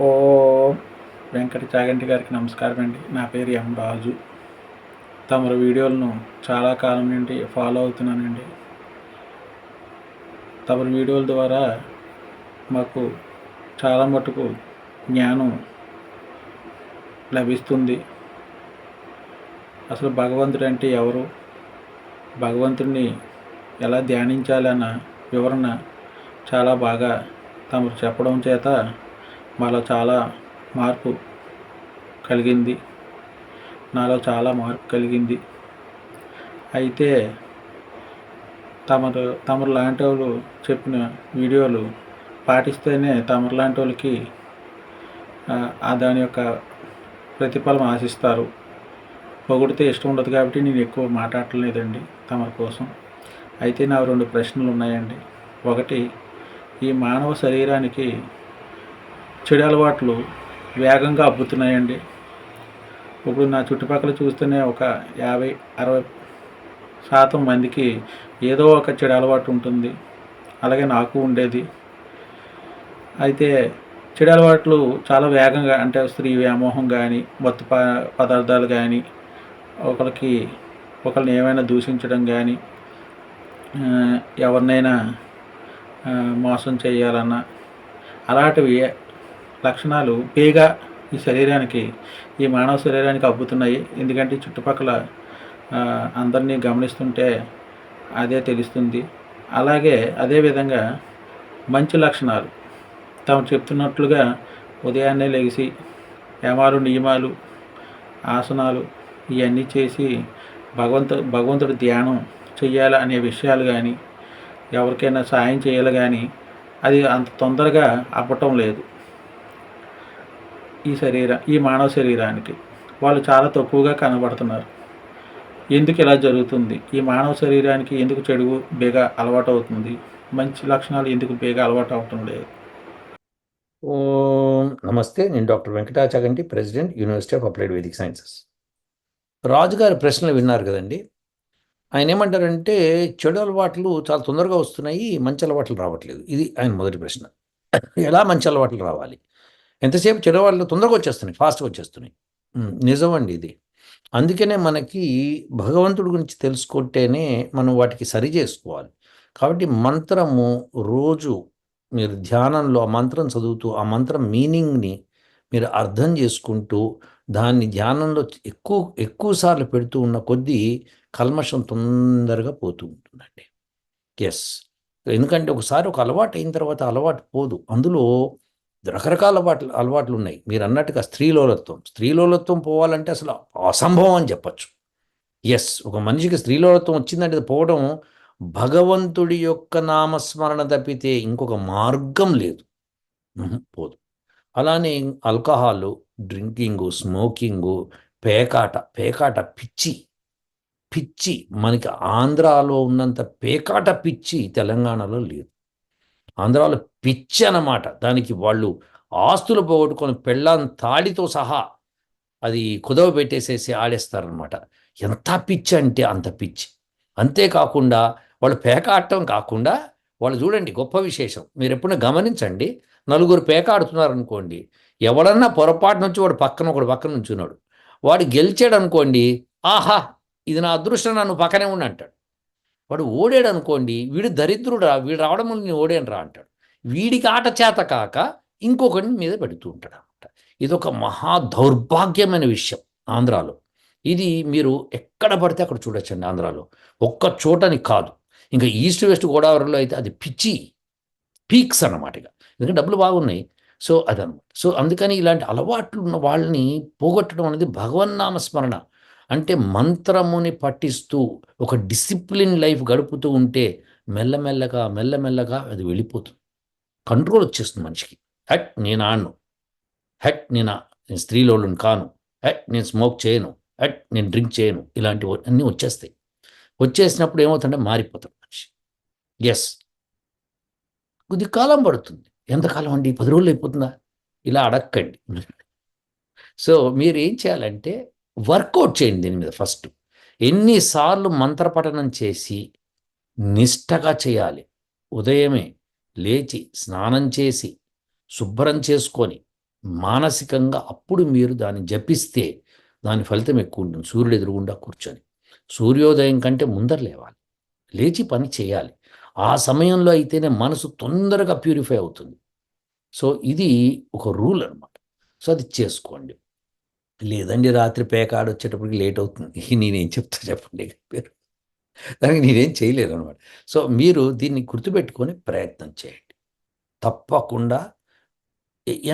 ఓ వెంకట చాగంటి గారికి నమస్కారం అండి. నా పేరు ఎం రాజు తమరు వీడియోలను చాలా కాలం నుండి ఫాలో అవుతున్నానండి. తమరి వీడియోల ద్వారా మాకు చాలా మటుకు జ్ఞానం లభిస్తుంది. అసలు భగవంతుడు అంటే ఎవరు? భగవంతుడిని ఎలా ధ్యానించాలన్న వివరణ చాలా బాగా తమరు చెప్పడం చేత మాలో చాలా మార్పు కలిగింది. నాలో చాలా మార్పు కలిగింది. అయితే తమరు తమరు లాంటి వాళ్ళు చెప్పిన వీడియోలు పాటిస్తేనే తమరు లాంటి వాళ్ళకి దాని యొక్క ప్రతిఫలం ఆశిస్తారు. పొగిడితే ఇష్టం ఉండదు కాబట్టి నేను ఎక్కువ మాట్లాడలేదండి తమరి కోసం. అయితే నా రెండు ప్రశ్నలు ఉన్నాయండి. ఒకటి ఈ మానవ శరీరానికి చెడు అలవాట్లు వేగంగా అబ్బుతున్నాయండి. ఇప్పుడు నా చుట్టుపక్కల చూస్తేనే ఒక యాభై అరవై శాతం మందికి ఏదో ఒక చెడు అలవాటు ఉంటుంది. అలాగే నాకు ఉండేది. అయితే చెడు అలవాట్లు చాలా వేగంగా అంటే స్త్రీ వ్యామోహం కానీ మత్తు ప పదార్థాలు కానీ ఒకరికి ఒకరిని ఏమైనా దూషించడం కానీ ఎవరినైనా మోసం చేయాలన్నా అలాంటివి లక్షణాలు పేగా ఈ శరీరానికి ఈ మానవ శరీరానికి అబ్బుతున్నాయి. ఎందుకంటే చుట్టుపక్కల అందరినీ గమనిస్తుంటే అదే తెలుస్తుంది. అలాగే అదేవిధంగా మంచి లక్షణాలు. తాము చెప్తున్నట్లుగా ఉదయాన్నే లేచి యమాలు నియమాలు ఆసనాలు ఇవన్నీ చేసి భగవంతు భగవంతుడి ధ్యానం చెయ్యాలి అనే విషయాలు కానీ ఎవరికైనా సాయం చేయాలి కానీ అది అంత తొందరగా అవ్వటం లేదు. ఈ శరీరం ఈ మానవ శరీరానికి. వాళ్ళు చాలా తక్కువగా కనబడుతున్నారు. ఎందుకు ఇలా జరుగుతుంది? ఈ మానవ శరీరానికి ఎందుకు చెడు బేగా అలవాటు అవుతుంది మంచి లక్షణాలు ఎందుకు బేగా అలవాటు అవటం లేదు నమస్తే నేను doctor Venkatachaganti president university of applied Vedic sciences. రాజుగారి ప్రశ్నలు విన్నారు కదండి. ఆయన ఏమంటారంటే చెడు అలవాట్లు చాలా తొందరగా వస్తున్నాయి మంచి అలవాట్లు రావట్లేదు. ఇది ఆయన మొదటి ప్రశ్న. ఎలా మంచి అలవాట్లు రావాలి? ఎంతసేపు చెడవాళ్ళు తొందరగా వచ్చేస్తున్నాయి ఫాస్ట్గా వచ్చేస్తున్నాయి. నిజం అండి ఇది. అందుకనే మనకి భగవంతుడి గురించి తెలుసుకుంటేనే మనం వాటికి సరి చేసుకోవాలి. కాబట్టి మంత్రము రోజు మీరు ధ్యానంలో ఆ మంత్రం చదువుతూ ఆ మంత్రం మీనింగ్ని మీరు అర్థం చేసుకుంటూ దాన్ని ధ్యానంలో ఎక్కువ ఎక్కువసార్లు పెడుతూ ఉన్న కొద్దీ కల్మషం తొందరగా పోతూ ఉంటుందండి. ఎస్ ఎందుకంటే ఒకసారి ఒక అలవాటు అయిన తర్వాత అలవాటు పోదు. అందులో రకరకాల అలవాట్లు అలవాట్లు ఉన్నాయి మీరు అన్నట్టుగా స్త్రీలోలత్వం స్త్రీలోలత్వం పోవాలంటే అసలు అసంభవం అని చెప్పచ్చు. ఎస్ ఒక మనిషికి స్త్రీలోలత్వం వచ్చిందంటే పోవడం భగవంతుడి యొక్క నామస్మరణ తప్పితే ఇంకొక మార్గం లేదు. పోదు. అలానే ఆల్కహాలు డ్రింకింగు స్మోకింగు పేకాట పేకాట పిచ్చి. పిచ్చి. మనకి ఆంధ్రాలో ఉన్నంత పేకాట పిచ్చి తెలంగాణలో లేదు. ఆంధ్రాలో పిచ్చి అన్నమాట దానికి వాళ్ళు ఆస్తులు పోగొట్టుకొని పెళ్ళాం తాడితో సహా అది కుదవ పెట్టేసేసి ఆడేస్తారనమాట ఎంత పిచ్చి అంటే అంత పిచ్చి. అంతేకాకుండా వాళ్ళు పేకాడటం కాకుండా వాళ్ళు చూడండి గొప్ప విశేషం. మీరు ఎప్పుడైనా గమనించండి నలుగురు పేకాడుతున్నారనుకోండి అనుకోండి ఎవడన్నా పొరపాటు నుంచి వాడు పక్కన ఒకడు పక్కన నుంచున్నాడు. వాడు గెలిచాడు అనుకోండి ఆహా! ఇది నా అదృష్టం నన్ను పక్కనే ఉండి అంటాడు వాడు ఓడాడు అనుకోండి వీడు దరిద్రుడా వీడు రావడం వల్ల నేను ఓడాను రా అంటాడు. వీడికి ఆట చేత కాక ఇంకొకటి మీద పెడుతూ ఉంటాడు అనమాట ఇది ఒక మహా దౌర్భాగ్యమైన విషయం ఆంధ్రాలో. ఇది మీరు ఎక్కడ పడితే అక్కడ చూడొచ్చండి ఆంధ్రాలో. ఒక్క చోటని కాదు. ఇంకా ఈస్ట్ వెస్ట్ గోదావరిలో అయితే అది పిచ్చి పీక్స్ అన్నమాట ఇక. ఎందుకంటే డబ్బులు బాగున్నాయి. సో అదనమాట. సో అందుకని ఇలాంటి అలవాట్లు ఉన్న వాళ్ళని పోగొట్టడం అనేది భగవన్నామ స్మరణ. అంటే మంత్రముని పఠిస్తూ ఒక డిసిప్లిన్ లైఫ్ గడుపుతూ ఉంటే మెల్లమెల్లగా మెల్లమెల్లగా అది వెళ్ళిపోతుంది. కంట్రోల్ వచ్చేస్తుంది మనిషికి. హట్ నేను ఆడను హట్ నేను స్త్రీలోళ్ళని కాను. హట్ నేను స్మోక్ చేయను. హట్ నేను డ్రింక్ చేయను. ఇలాంటివి అన్నీ వచ్చేస్తాయి. వచ్చేసినప్పుడు ఏమవుతుందంటే మారిపోతాడు మనిషి. ఎస్. కొద్ది కాలం పడుతుంది. ఎంతకాలం అండి? పది రోజులు అయిపోతుందా? ఇలా అడక్కండి. సో మీరు ఏం చేయాలంటే వర్కౌట్ చేయండి దీని మీద ఫస్ట్. ఎన్నిసార్లు మంత్రపఠనం చేసి నిష్టగా చేయాలి. ఉదయమే లేచి స్నానం చేసి శుభ్రం చేసుకొని మానసికంగా అప్పుడు మీరు దాన్ని జపిస్తే దాని ఫలితం ఎక్కువ ఉంటుంది. సూర్యుడు ఎదురుగుండా కూర్చొని. సూర్యోదయం కంటే ముందర లేవాలి. లేచి పని చేయాలి. ఆ సమయంలో అయితేనే మనసు తొందరగా ప్యూరిఫై అవుతుంది. సో ఇది ఒక రూల్ అనమాట సో అది చేసుకోండి. లేదండి రాత్రి పేకాడు వచ్చేటప్పటికి లేట్ అవుతుంది నేనేం చెప్తా చెప్పండి పేరు దానికి నేనేం చేయలేను అనమాట సో మీరు దీన్ని గుర్తుపెట్టుకొని ప్రయత్నం చేయండి. తప్పకుండా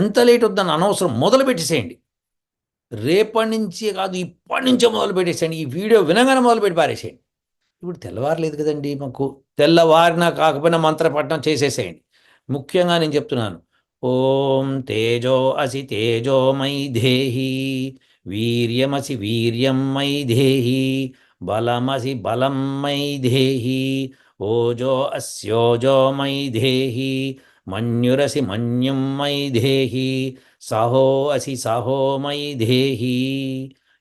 ఎంత లేట్ వద్దని అనవసరం మొదలు పెట్టేసేయండి రేపటి నుంచి కాదు ఇప్పటి నుంచే మొదలు పెట్టేసేయండి ఈ వీడియో వినగానే మొదలు పెట్టి పారేసేయండి. ఇప్పుడు తెల్లవారలేదు కదండి మాకు. తెల్లవారిన కాకపోయినా మంత్రపట్నం చేసేసేయండి. ముఖ్యంగా నేను చెప్తున్నాను ఓం తేజో అసి తేజోమై దేహి వీర్యమసి వీర్యం మై దేహి బలమసి బలం మై దేహి ఓజో అస్యోజో మై దేహి మన్యురసి మన్యుం మై దేహి సహో అసి సహో మై దేహి.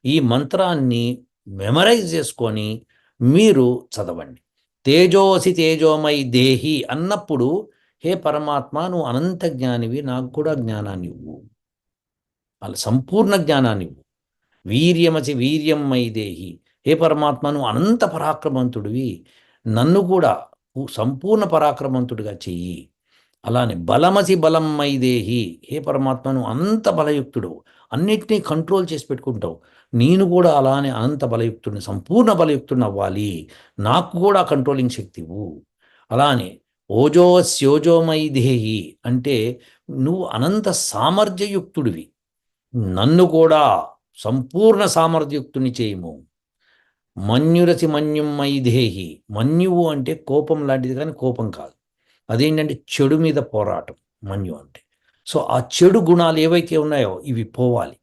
ఈ మంత్రాన్ని మెమరైజ్ చేసుకొని మీరు చదవండి. తేజోసి తేజోమై దేహి అన్నప్పుడు హే పరమాత్మ నువ్వు అనంత జ్ఞానివి నాకు కూడా జ్ఞానాన్ని ఇవ్వు. అలా సంపూర్ణ జ్ఞానాన్ని ఇవ్వు. వీర్యమసి వీర్యం మై దేహి. హే పరమాత్మ నువ్వు అనంత పరాక్రమంతుడివి. నన్ను కూడా సంపూర్ణ పరాక్రమంతుడిగా చెయ్యి. అలానే బలమసి బలం మై దేహి. హే పరమాత్మను అనంత బలయుక్తుడు. అన్నిటినీ కంట్రోల్ చేసి పెట్టుకుంటావు. నేను కూడా అలానే అనంత బలయుక్తుడిని సంపూర్ణ బలయుక్తుడిని అవ్వాలి. నాకు కూడా కంట్రోలింగ్ శక్తి ఇవ్వు. అలానే ఓజో స్యోజోమై దేహి అంటే నువ్వు అనంత సామర్థ్యయుక్తుడివి. నన్ను కూడా సంపూర్ణ సామర్థ్యయుక్తుని చేయము. మన్యురసి మన్యుం దేహి. మన్యువు అంటే కోపం లాంటిది కానీ కోపం కాదు. అదేంటంటే చెడు మీద పోరాటం మన్యు అంటే. సో ఆ చెడు గుణాలు ఏవైతే ఉన్నాయో ఇవి పోవాలి.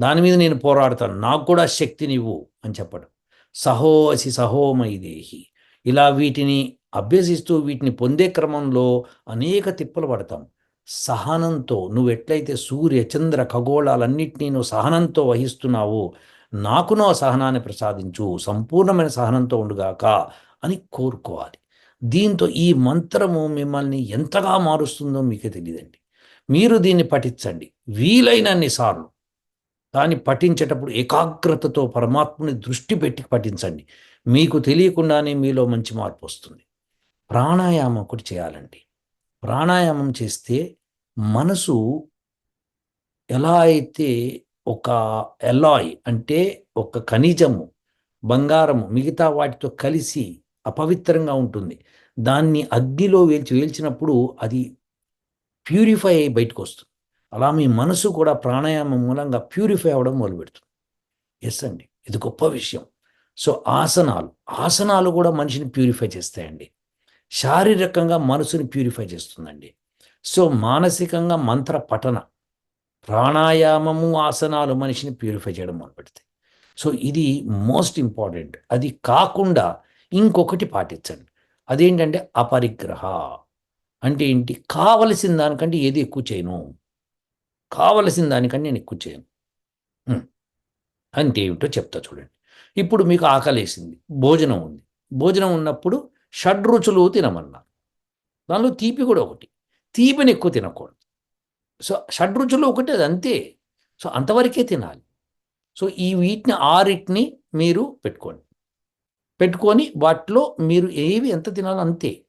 దాని మీద నేను పోరాడతాను. నాకు కూడా శక్తినివ్వు అని చెప్పడం. సహో అసి సహోమైదేహి ఇలా వీటిని అభ్యసిస్తూ వీటిని పొందే క్రమంలో అనేక తిప్పలు పడతాం. సహనంతో నువ్వు ఎట్లయితే సూర్య చంద్ర ఖగోళాలన్నింటినీ నువ్వు సహనంతో వహిస్తున్నావో నాకును ఆ సహనాన్ని ప్రసాదించు సంపూర్ణమైన సహనంతో ఉండుగాక అని కోరుకోవాలి. దీంతో ఈ మంత్రము మిమ్మల్ని ఎంతగా మారుస్తుందో మీకే తెలియదండి. మీరు దీన్ని పఠించండి. వీలైనన్ని సార్లు దాన్ని పఠించేటప్పుడు ఏకాగ్రతతో పరమాత్మని దృష్టి పెట్టి పఠించండి. మీకు తెలియకుండానే మీలో మంచి మార్పు వస్తుంది. ప్రాణాయామం ఒకటి చేయాలండి. ప్రాణాయామం చేస్తే మనసు ఎలా అయితే ఒక ఎలాయ్ అంటే ఒక ఖనిజము బంగారము మిగతా వాటితో కలిసి అపవిత్రంగా ఉంటుంది. దాన్ని అగ్నిలో వేల్చి వేల్చినప్పుడు అది ప్యూరిఫై అయ్యి బయటకు వస్తుంది. అలా మీ మనసు కూడా ప్రాణాయామం మూలంగా ప్యూరిఫై అవ్వడం మొదలుపెడుతుంది. ఎస్ అండి. ఇది గొప్ప విషయం. సో ఆసనాలు. ఆసనాలు కూడా మనిషిని ప్యూరిఫై చేస్తాయండి. శారీరకంగా మనసుని ప్యూరిఫై చేస్తుందండి. సో మానసికంగా మంత్ర పఠన ప్రాణాయామము ఆసనాలు మనిషిని ప్యూరిఫై చేయడం మొదలుపెడతాయి సో ఇది మోస్ట్ ఇంపార్టెంట్. అది కాకుండా ఇంకొకటి పాటించండి. అదేంటంటే అపరిగ్రహ. అంటే ఏంటి? కావలసిన దానికంటే ఏది ఎక్కువ చేయను. కావలసిన దానికంటే నేను ఎక్కువ చేయను. అంటే ఏమిటో చెప్తా చూడండి. ఇప్పుడు మీకు ఆకలేసింది. భోజనం ఉంది. భోజనం ఉన్నప్పుడు షడ్రుచులు తినమన్నారు. దానిలో తీపి కూడా ఒకటి. తీపిని ఎక్కువ తినకూడదు. సో షడ్రుచులు ఒకటి అది అంతే. సో అంతవరకే తినాలి. సో ఈ వీటిని ఆరిటిని మీరు పెట్టుకోండి. పెట్టుకొని వాటిలో మీరు ఏవి ఎంత తినాలో అంతే.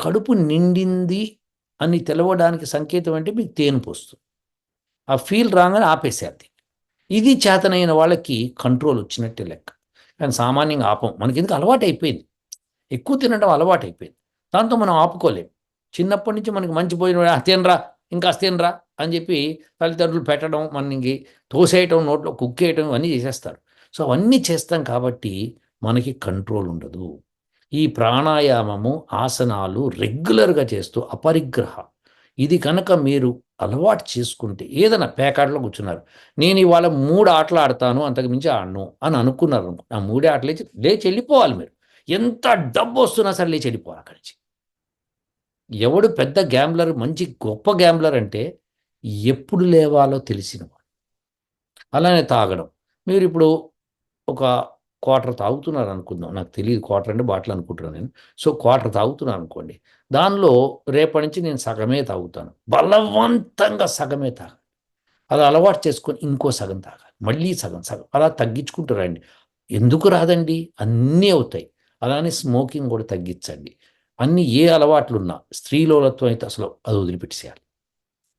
కడుపు నిండింది అని తెలవడానికి సంకేతం అంటే మీకు తేనె పోస్తుంది. ఆ ఫీల్ రాగానే ఆపేసేది ఇది చేతనైన వాళ్ళకి కంట్రోల్ వచ్చినట్టే లెక్క. కానీ సామాన్యంగా ఆపం. మనకి ఎందుకు అలవాటు అయిపోయింది ఎక్కువ తినడం అలవాటు అయిపోయింది దాంతో మనం ఆపుకోలేం. చిన్నప్పటి నుంచి మనకి మంచి భోజనం తినరా ఇంకా తినరా అని చెప్పి తల్లిదండ్రులు పెట్టడం మనకి తోసేయటం నోట్లో కుక్కేయటం ఇవన్నీ చేసేస్తారు. సో అవన్నీ చేస్తాం కాబట్టి మనకి కంట్రోల్ ఉండదు. ఈ ప్రాణాయామము ఆసనాలు రెగ్యులర్గా చేస్తూ అపరిగ్రహ. ఇది కనుక మీరు అలవాటు చేసుకుంటే ఏదైనా పేకాటలో కూర్చున్నారు నేను ఇవాళ మూడు ఆటలు ఆడతాను అంతకుమించి ఆడను అని అనుకున్నారు ఆ మూడే ఆటలు లేచి లేచి వెళ్ళిపోవాలి మీరు. ఎంత డబ్బు వస్తున్నా సరే లేచి వెళ్ళిపోవాలి అక్కడి నుంచి. ఎవడు పెద్ద గ్యాంబ్లర్ మంచి గొప్ప గ్యాంబ్లర్ అంటే ఎప్పుడు లేవాలో తెలిసినవాడు అలానే తాగడం. మీరు ఇప్పుడు ఒక క్వార్టర్ తాగుతున్నారు అనుకుందాం. నాకు తెలియదు క్వార్టర్ అంటే బాటిల్ అనుకుంటున్నాను నేను. సో క్వార్టర్ తాగుతున్నాను అనుకోండి. దానిలో రేపటి నుంచి నేను సగమే తాగుతాను. బలవంతంగా సగమే తాగాలి. అలా అలవాటు చేసుకొని ఇంకో సగం తాగాలి. మళ్ళీ సగం సగం. అలా తగ్గించుకుంటారండి ఎందుకు రాదండి? అన్నీ అవుతాయి. అలానే స్మోకింగ్ కూడా తగ్గించండి. అన్ని ఏ అలవాట్లున్నా స్త్రీలోలత్వం అయితే అసలు అది వదిలిపెట్టేసేయాలి.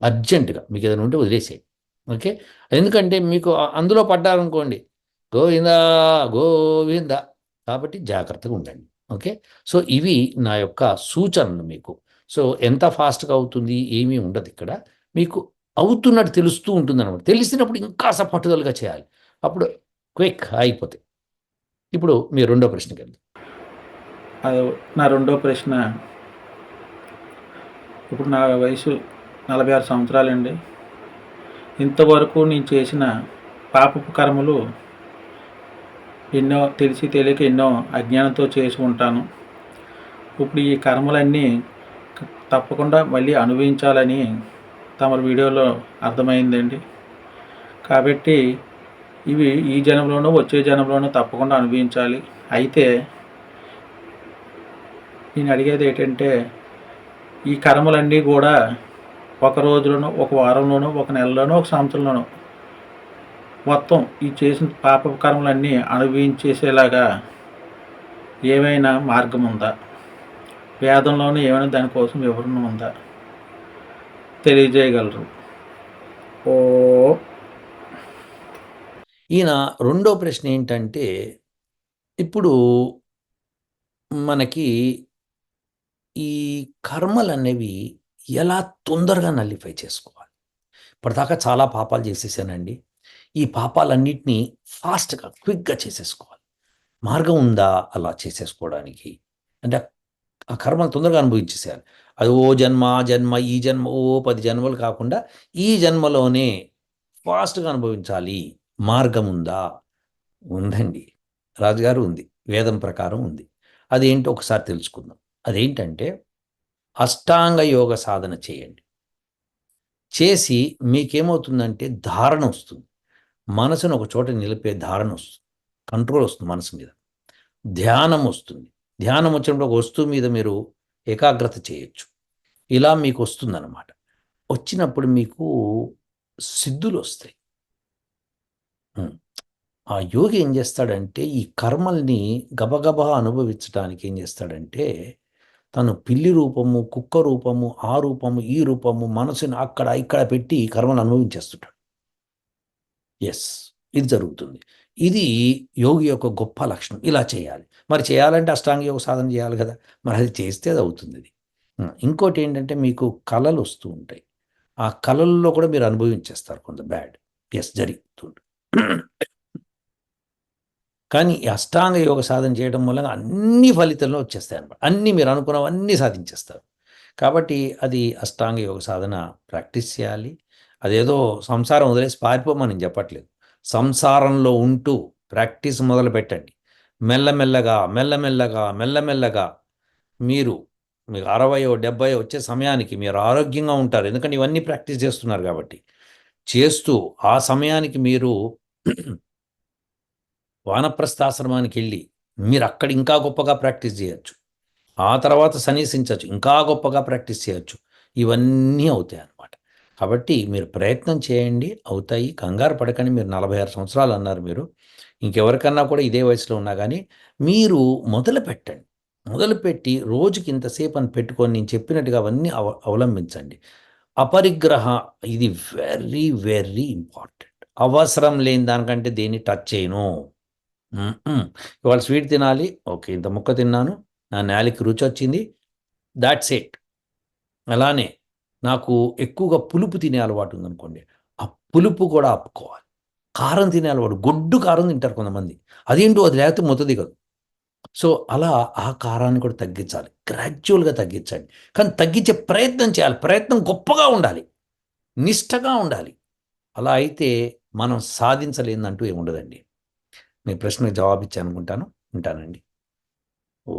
అర్జెంటుగా మీకు ఏదైనా ఉంటే వదిలేసేయండి. ఓకే? ఎందుకంటే మీకు అందులో పడ్డారనుకోండి గోవింద గోవింద కాబట్టి జాగ్రత్తగా ఉండండి. ఓకే? సో ఇవి నా యొక్క సూచనలు మీకు. సో ఎంత ఫాస్ట్గా అవుతుంది ఏమీ ఉండదు ఇక్కడ. మీకు అవుతున్నట్టు తెలుస్తూ ఉంటుంది అనమాట తెలిసినప్పుడు ఇంకా పట్టుదలగా చేయాలి. అప్పుడు క్విక్ అయిపోతాయి. ఇప్పుడు మీ రెండో ప్రశ్నకి వెళ్దాం. నా రెండో ప్రశ్న. ఇప్పుడు నా వయసు నలభై ఆరు సంవత్సరాలండి. ఇంతవరకు నేను చేసిన పాపపు కర్మలు ఎన్నో తెలిసి తెలియక ఎన్నో అజ్ఞానంతో చేసి ఉంటాను. ఇప్పుడు ఈ కర్మలన్నీ తప్పకుండా మళ్ళీ అనుభవించాలని తమ వీడియోలో అర్థమైందండి. కాబట్టి ఇవి ఈ జనంలోనూ వచ్చే జనంలోనూ తప్పకుండా అనుభవించాలి. అయితే నేను అడిగేది ఏంటంటే ఈ కర్మలన్నీ కూడా ఒక రోజులోనో ఒక వారంలోనో ఒక నెలలోనో ఒక సంవత్సరంలోనో మొత్తం ఈ చేసిన పాప కర్మలన్నీ అనుభవించేసేలాగా ఏమైనా మార్గం ఉందా? వేదంలోనే ఏమైనా దానికోసం వివరణ ఉందా? తెలియజేయగలరు. ఓ ఈయన రెండో ప్రశ్న ఏంటంటే ఇప్పుడు మనకి ఈ కర్మలు అనేవి ఎలా తొందరగా నల్లిఫై చేసుకోవాలి? ఇప్పటిదాకా చాలా పాపాలు చేసేసానండి. ఈ పాపాలన్నింటినీ ఫాస్ట్గా క్విక్గా చేసేసుకోవాలి. మార్గం ఉందా అలా చేసేసుకోవడానికి? అంటే ఆ కర్మలు తొందరగా అనుభవించేసేయాలి. అది ఓ జన్మ ఆ జన్మ ఈ జన్మ ఓ పది జన్మలు కాకుండా ఈ జన్మలోనే ఫాస్ట్గా అనుభవించాలి. మార్గం ఉందా? ఉందండి. రాజుగారు ఉంది. వేదం ప్రకారం ఉంది. అదేంటో ఒకసారి తెలుసుకుందాం. అదేంటంటే అష్టాంగ యోగ సాధన చేయండి. చేసి మీకేమవుతుందంటే ధారణ వస్తుంది. మనసును ఒక చోట నిలిపే ధారణ వస్తుంది. కంట్రోల్ వస్తుంది మనసు మీద. ధ్యానం వస్తుంది. ధ్యానం వచ్చినప్పుడు ఒక వస్తువు మీద మీరు ఏకాగ్రత చేయొచ్చు. ఇలా మీకు వస్తుందన్నమాట. వచ్చినప్పుడు మీకు సిద్ధులు వస్తాయి. ఆ యోగి ఏం చేస్తాడంటే ఈ కర్మల్ని గబగబా అనుభవించడానికి ఏం చేస్తాడంటే తను పిల్లి రూపము కుక్క రూపము ఆ రూపము ఈ రూపము మనసుని అక్కడ ఇక్కడ పెట్టి కర్మను అనుభవించేస్తుంటాడు. ఎస్ ఇది జరుగుతుంది. ఇది యోగి యొక్క గొప్ప లక్షణం. ఇలా చేయాలి. మరి చేయాలంటే అష్టాంగ యోగ సాధన చేయాలి కదా. మరి అది చేస్తే అది అవుతుంది ఇది ఇంకోటి ఏంటంటే మీకు కళలు వస్తూ ఉంటాయి. ఆ కళల్లో కూడా మీరు అనుభవించేస్తారు కొంత బ్యాడ్. ఎస్ జరుగుతుంది. కానీ ఈ అష్టాంగ యోగ సాధన చేయడం మూలంగా అన్ని ఫలితంలో వచ్చేస్తాయి అనమాట అన్నీ మీరు అనుకున్నవన్నీ సాధించేస్తారు. కాబట్టి అది అష్టాంగ యోగ సాధన ప్రాక్టీస్ చేయాలి. అదేదో సంసారం వదిలేసి పారిపోమని నేను చెప్పట్లేదు. సంసారంలో ఉంటూ ప్రాక్టీస్ మొదలు పెట్టండి. మెల్లమెల్లగా మెల్లమెల్లగా మెల్లమెల్లగా మీరు మీకు అరవయో డెబ్బయో వచ్చే సమయానికి మీరు ఆరోగ్యంగా ఉంటారు. ఎందుకంటే ఇవన్నీ ప్రాక్టీస్ చేస్తున్నారు కాబట్టి. చేస్తూ ఆ సమయానికి మీరు వానప్రస్థాశ్రమానికి వెళ్ళి మీరు అక్కడ ఇంకా గొప్పగా ప్రాక్టీస్ చేయొచ్చు. ఆ తర్వాత సన్నిసించవచ్చు ఇంకా గొప్పగా ప్రాక్టీస్ చేయొచ్చు. ఇవన్నీ అవుతాయి అన్నమాట కాబట్టి మీరు ప్రయత్నం చేయండి అవుతాయి. కంగారు పడకని మీరు నలభై ఆరు సంవత్సరాలు అన్నారు మీరు. ఇంకెవరికన్నా కూడా ఇదే వయసులో ఉన్నా కానీ మీరు మొదలు పెట్టండి మొదలుపెట్టి రోజుకి ఇంతసేపు అని పెట్టుకొని నేను చెప్పినట్టుగా అవన్నీ అవ అవలంబించండి. అపరిగ్రహ ఇది వెరీ వెరీ ఇంపార్టెంట్. అవసరం లేని దానికంటే దేన్ని టచ్ చేయను. ఇవాళ స్వీట్ తినాలి. ఓకే ఇంత ముక్క తిన్నాను. నా నేలకి రుచి వచ్చింది దాట్స్ ఇట్ అలానే నాకు ఎక్కువగా పులుపు తినే అలవాటు ఉందనుకోండి ఆ పులుపు కూడా ఆపుకోవాలి. కారం తినే అలవాటు గొడ్డు కారం తింటారు కొంతమంది. అదేంటో అది లేకపోతే మొత్తది దిగదు. సో అలా ఆ కారాన్ని కూడా తగ్గించాలి. గ్రాడ్యువల్గా తగ్గించండి. కానీ తగ్గించే ప్రయత్నం చేయాలి. ప్రయత్నం గొప్పగా ఉండాలి. నిష్టగా ఉండాలి. అలా అయితే మనం సాధించలేదంటూ ఏముండదండి. మీ ప్రశ్నకు జవాబు ఇచ్చాను అనుకుంటాను. ఉంటానండి. ఓ